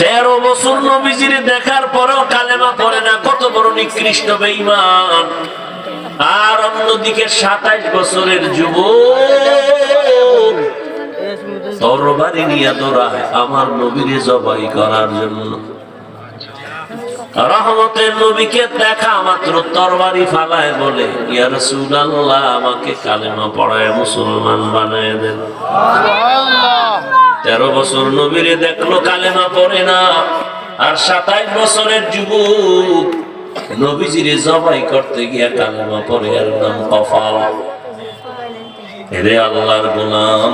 তেরো বছর নবীজির দেখার পরেও কালেমা পড়ে না, কত বড় নিকৃষ্ট বেঈমান। আর অন্যদিকে সাতাইশ বছরের যুবক। তরবারি নিয়ে দৌড়ায় আমার নবীরে জবাই করার জন্য। রহমতের নবীকে দেখা মাত্র তরবারি ফালায় বলে ইয়া রাসূলুল্লাহ আমাকে কালেমা পড়ায় মুসলমান বানায় দেন। তেরো বছর নবীরে দেখল কালেমা পড়ে না। আর সাতাইশ বছরের যুবক নবীজিরে জবাই করতে গিয়া কালেমা পড়ে আর নাম কফাল। এরে আল্লাহর গোলাম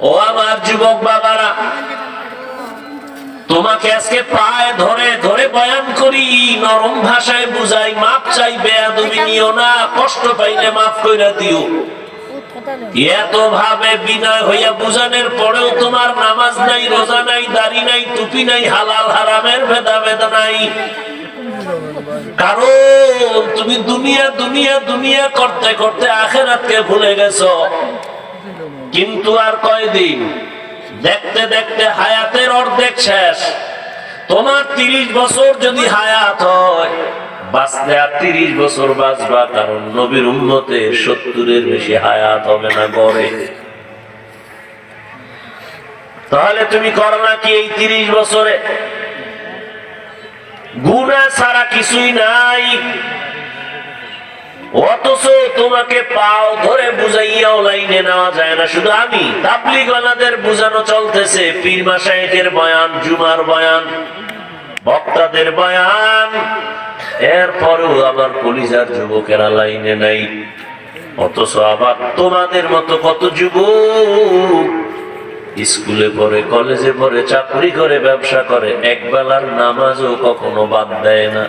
ও আমার যুবক বাবারা তোমাকে আজকে পায়ে ধরে ধরে বয়ান করি নরম ভাষায় বুঝাই মাপ চাই বেয়াদবি নিও না কষ্ট পাইলে মাফ কইরা দিও। এত ভাবে বিনয় হইয়া বুঝানোর পরেও তোমার নামাজ নাই রোজা নাই দাড়ি নাই টুপি নাই হালাল হারামের নাই। কারণ তুমি দুনিয়া দুনিয়া দুনিয়া করতে করতে আখেরাতকে ভুলে গেছো। কিন্তু আর কয়দিন? দেখতে দেখতে হায়াতের অর্ধেক শেষ। তোমার তিরিশ বছর যদি হায়াত হয় বাঁচতে আর তিরিশ বছর বাঁচবা, কারণ নবীর উন্নতের সত্তরের বেশি হায়াত হবে না গড়ে। তাহলে তুমি করো না কি এই তিরিশ বছরে? গুণা ছাড়া কিছুই নাই। অথচ তোমাকে পাও ধরে বুঝাইয়াও লাইনে নেওয়া যায় না। শুধু আমি তাবলিগলাদের বুঝানো চলতেছে। পীর মাসায়েকের বয়ান, জুমার বয়ান, বক্তাদের বয়ান। এরপরেও আবার কলিজার যুবকেরা লাইনে নাই। অথচ আবার তোমাদের মতো কত যুবক স্কুলে পড়ে, কলেজে পড়ে, চাকরি করে, ব্যবসা করে, একবেলার নামাজও কখনো বাদ দেয় না।